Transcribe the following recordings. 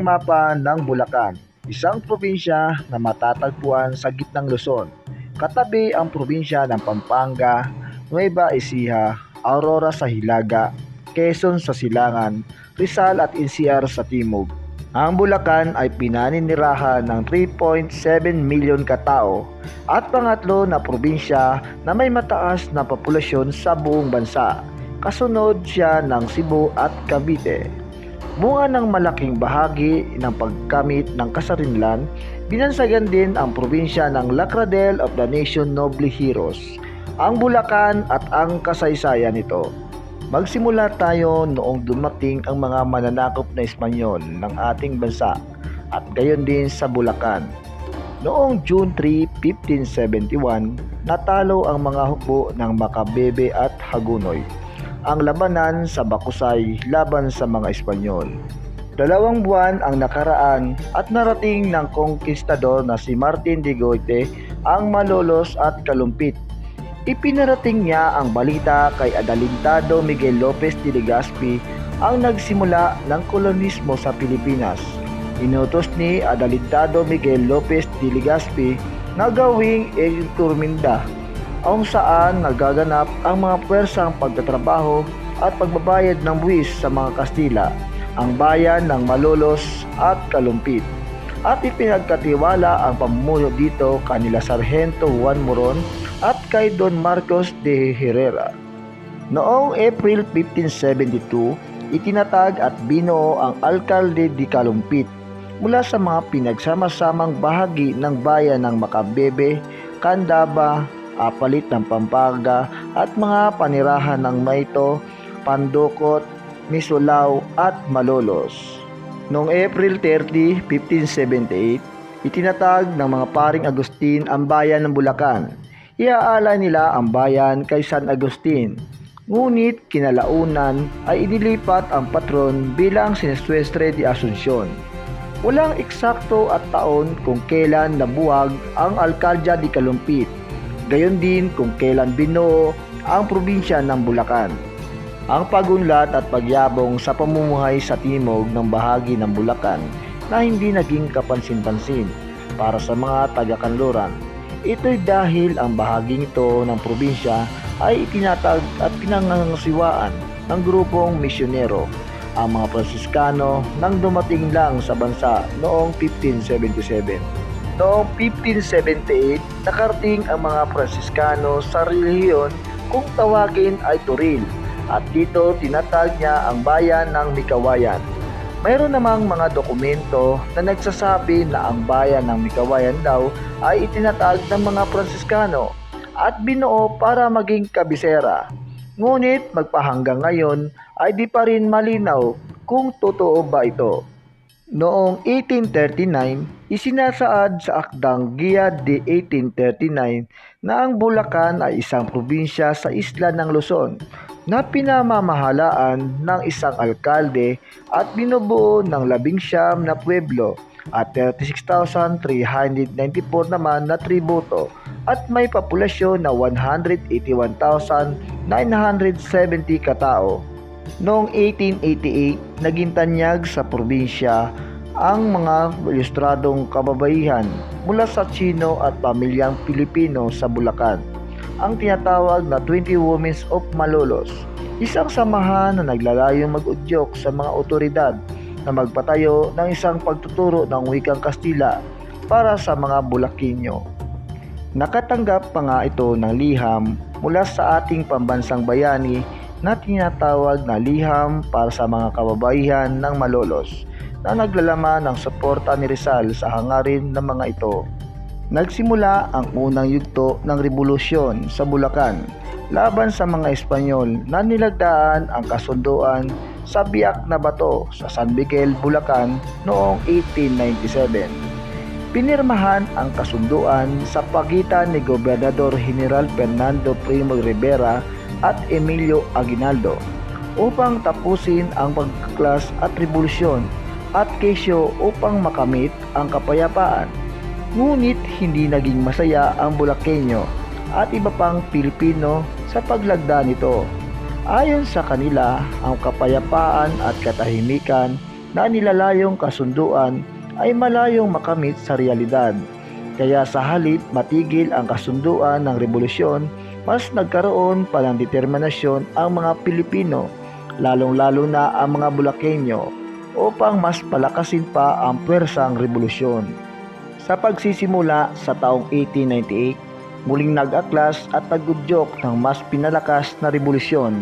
mapa ng Bulacan, isang probinsya na matatagpuan sa gitnang Luzon. Katabi ang probinsya ng Pampanga, Nueva Ecija, Aurora sa Hilaga, Quezon sa Silangan, Rizal at NCR sa Timog. Ang Bulacan ay pinaninirahan ng 3.7 milyon katao at pangatlo na probinsya na may mataas na populasyon sa buong bansa. Kasunod siya ng Cebu at Cavite. Bunga ng malaking bahagi ng pagkamit ng kasarinlan, binansagan din ang probinsya ng Lacradel of the Nation Noble Heroes, ang Bulacan at ang kasaysayan nito. Magsimula tayo noong dumating ang mga mananakop na Espanyol ng ating bansa at gayon din sa Bulacan. Noong June 3, 1571, natalo ang mga hukbo ng Makabebe at Hagunoy. Ang labanan sa Bakusay laban sa mga Espanyol. Dalawang buwan ang nakaraan at narating ng konkistador na si Martin de Goite ang Malolos at Kalumpit Ipinarating niya ang balita kay Adalintado Miguel Lopez de Legazpi ang nagsimula ng kolonismo sa Pilipinas. Inutos ni Adalintado Miguel Lopez de Legazpi na gawing Turminda kung saan nagaganap ang mga pwersang pagtatrabaho at pagbabayad ng buwis sa mga Kastila, ang bayan ng Malolos at Kalumpit. At ipinagkatiwala ang pamumuno dito kanila Sargento Juan Moron at kay Don Marcos de Herrera. Noong April 1572, itinatag at binuo ang Alkalde di Kalumpit mula sa mga pinagsama-samang bahagi ng bayan ng Makabebe, Candaba, Apalit ng Pampanga at mga panirahan ng Maito, Pandokot, Misulao at Malolos. Noong April 30, 1578, itinatag ng mga paring Agustin ang bayan ng Bulacan Iaalay nila ang bayan kay San Agustin. Ngunit kinalaunan ay inilipat ang patron bilang Sinesuestre de Asuncion. Walang eksakto at taon kung kailan nabuwag ang Alcaldya di Kalumpit. Gayon din kung kailan binuo ang probinsya ng Bulacan. Ang pagunlat at pagyabong sa pamumuhay sa timog ng bahagi ng Bulacan na hindi naging kapansin-pansin para sa mga taga-kanluran Ito'y dahil ang bahaging ito ng probinsya ay itinatag at pinangangasiwaan ng grupong misyonero, ang mga Fransiskano nang dumating lang sa bansa noong 1577. Noong 1578, nakarating ang mga Fransiskano sa relihiyon kung tawagin ay Turil at dito tinatag niya ang bayan ng Mikawayan mayroon namang mga dokumento na nagsasabi na ang bayan ng Mikawayan daw ay itinatag ng mga Pransiskano at binuo para maging kabisera. Ngunit magpahanggang ngayon ay di pa rin malinaw kung totoo ba ito. Noong 1839, isinasaad sa Akdang Gia de 1839 na ang Bulacan ay isang probinsya sa isla ng Luzon na pinamamahalaan ng isang alkalde at binubuo ng labing siyam na pueblo at 36,394 naman na tributo at may populasyon na 181,970 katao. Noong 1888, naging tanyag sa probinsya ang mga ilustradong kababaihan mula sa Chino at pamilyang Pilipino sa Bulacan ang tinatawag na 20 Women's of Malolos, isang samahan na naglalayong mag-udyok sa mga otoridad na magpatayo ng isang pagtuturo ng wikang Kastila para sa mga Bulakinyo. Nakatanggap pa nga ito ng liham mula sa ating pambansang bayani na tinatawag na liham para sa mga kababaihan ng Malolos na naglalaman ng suporta ni Rizal sa hangarin ng mga ito. Nagsimula ang unang yugto ng revolusyon sa Bulacan laban sa mga Espanyol na nilagdaan ang kasunduan sa biyak na bato sa San Miguel, Bulacan noong 1897. Pinirmahan ang kasunduan sa pagitan ni Gobernador General Fernando Primo Rivera at Emilio Aguinaldo upang tapusin ang pagkaklas at revolusyon at kesyo upang makamit ang kapayapaan Ngunit hindi naging masaya ang Bulakenyo at iba pang Pilipino sa paglagda nito. Ayon sa kanila, ang kapayapaan at katahimikan na nilalayong kasunduan ay malayong makamit sa realidad. Kaya sa halip matigil ang kasunduan ng revolusyon, mas nagkaroon pa ng determinasyon ang mga Pilipino, lalong-lalo na ang mga Bulakenyo, upang mas palakasin pa ang pwersang revolusyon. Sa pagsisimula sa taong 1898, muling nag-aklas at nagudyok ng mas pinalakas na revolusyon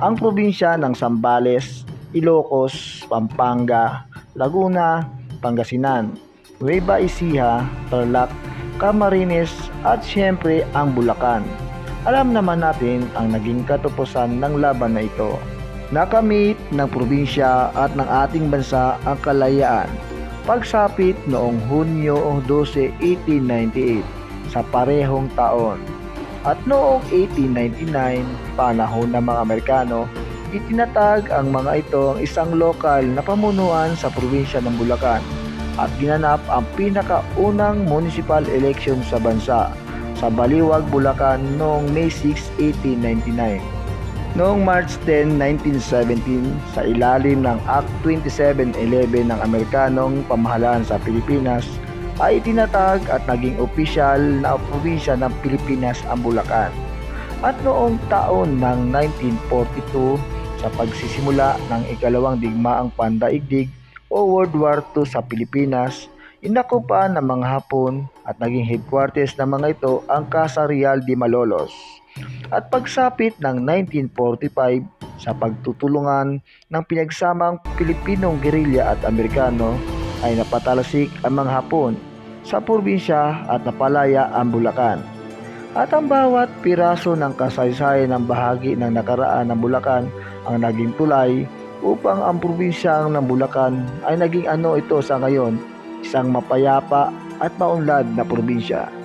ang probinsya ng Sambales, Ilocos, Pampanga, Laguna, Pangasinan, Nueva Ecija, Tarlac, Camarines at siyempre ang Bulacan. Alam naman natin ang naging katupusan ng laban na ito. Nakamit ng probinsya at ng ating bansa ang kalayaan pagsapit noong Hunyo 12, 1898 sa parehong taon. At noong 1899, panahon ng mga Amerikano, itinatag ang mga ito ang isang lokal na pamunuan sa probinsya ng Bulacan at ginanap ang pinakaunang municipal election sa bansa sa Baliwag, Bulacan noong May 6, 1899. Noong March 10, 1917, sa ilalim ng Act 2711 ng Amerikanong pamahalaan sa Pilipinas, ay itinatag at naging opisyal na probinsya ng Pilipinas ang Bulacan. At noong taon ng 1942, sa pagsisimula ng ikalawang digmaang pandaigdig o World War II sa Pilipinas, inakupa ng mga Hapon at naging headquarters ng mga ito ang Casa Real de Malolos. At pagsapit ng 1945 sa pagtutulungan ng pinagsamang Pilipinong gerilya at Amerikano ay napatalasik ang mga Hapon sa probinsya at napalaya ang Bulacan. At ang bawat piraso ng kasaysayan ng bahagi ng nakaraan ng Bulacan ang naging tulay upang ang probinsyang ng Bulacan ay naging ano ito sa ngayon, isang mapayapa at maunlad na probinsya.